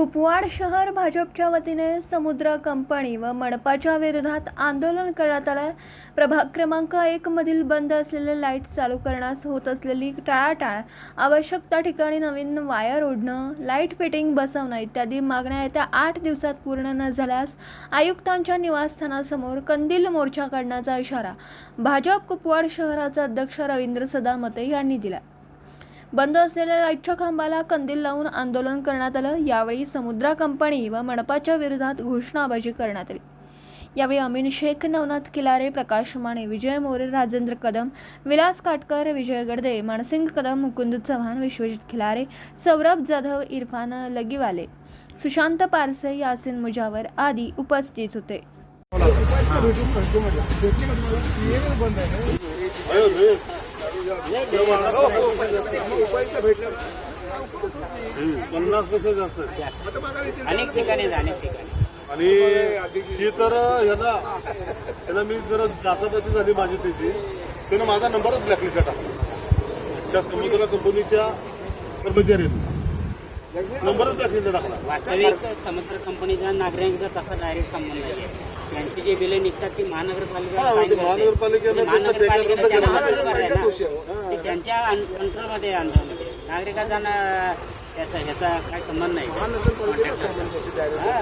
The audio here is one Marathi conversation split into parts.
कुपवाड शहर भाजपच्या वतीने समुद्र कंपनी व मनपाच्या विरोधात आंदोलन करण्यात आलं प्रभाग क्रमांक एकमधील बंद असलेले लाइट चालू करण्यास होत असलेली टाळाटाळ आवश्यक त्या ठिकाणी नवीन वायर ओढणं लाइट फिटिंग बसवणं इत्यादी मागण्या येत्या आठ दिवसात पूर्ण न झाल्यास आयुक्तांच्या निवासस्थानासमोर कंदील मोर्चा काढण्याचा इशारा भाजप कुपवाड शहराचे अध्यक्ष रवींद्र सदामते यांनी दिला बंद असलेल्या लाईटच्या खांबाला कंदील लावून आंदोलन करण्यात आलं. यावेळी समुद्रा कंपनी व मनपाच्या विरोधात घोषणाबाजी करण्यात आली. यावेळी अमीन शेख नवनाथ किलारे प्रकाश माने विजय मोरे राजेंद्र कदम विलास काटकर विजय गडदे मानसिंग कदम मुकुंद चव्हाण विश्वजित खिलारे सौरभ जाधव इरफान लगिवाले सुशांत पारसे यासिन मुजावर आदी उपस्थित होते. पन्नासपेक्षा जास्त. अनेक ठिकाणी अनेक ठिकाणी. आणि ही तर ह्याला ह्याला मी जर जाचापाची झाली माझी त्याची त्यानं माझा नंबरच ब्लॅकलिस्टला टाकला. त्या समुद्र कंपनीच्या कर्मचाऱ्यांनी. नंबरच ब्लॅकलिस्टला टाकला. वास्तविक समुद्र कंपनीचा नागरिकांचा तसा डायरेक्ट संबंध आहे. त्यांची जी बिले निघतात ती महानगरपालिका हा, ते केलं. ते त्यांच्या कंट्रोलमध्ये अंडरमध्ये नागरिकांचा ना- त्याचा ह्याचा काय संबंध नाही. हा.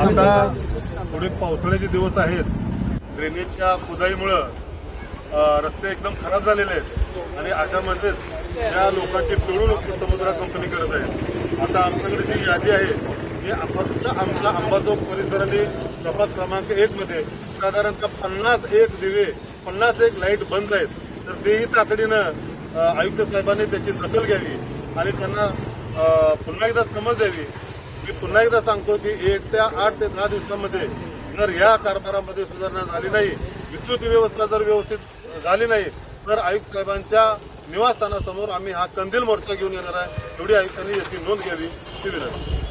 आता पुढे पावसाळ्याचे दिवस आहेत. ड्रेनेजच्या खुदाईमुळं रस्ते एकदम खराब झालेले आहेत. आणि अशामध्येच त्या लोकांची पिळवणूक समुद्रा कंपनी करत आहे आता आमच्याकडे जी यादी आहे ही फक्त आमच्या अंबाजोग परिसराने प्रभाग क्रमांक एक मध्ये साधारणतः पन्नास एक दिवे पन्नास एक लाइट बंद आहेत. तर तेही तातडीनं आयुक्त साहेबांनी त्याची दखल घ्यावी आणि त्यांना पुन्हा एकदा समज द्यावी. मी पुन्हा एकदा सांगतो की एक ते आठ ते दहा दिवसामध्ये जर या कारभारामध्ये सुधारणा झाली नाही विद्युत व्यवस्था जर व्यवस्थित झाली नाही तर आयुक्त साहेबांच्या निवासस्थानासमोर आम्ही हा कंदील मोर्चा घेऊन येणार आहे. एवढी आयुक्तांनी याची नोंद घ्यावी ती विनंती.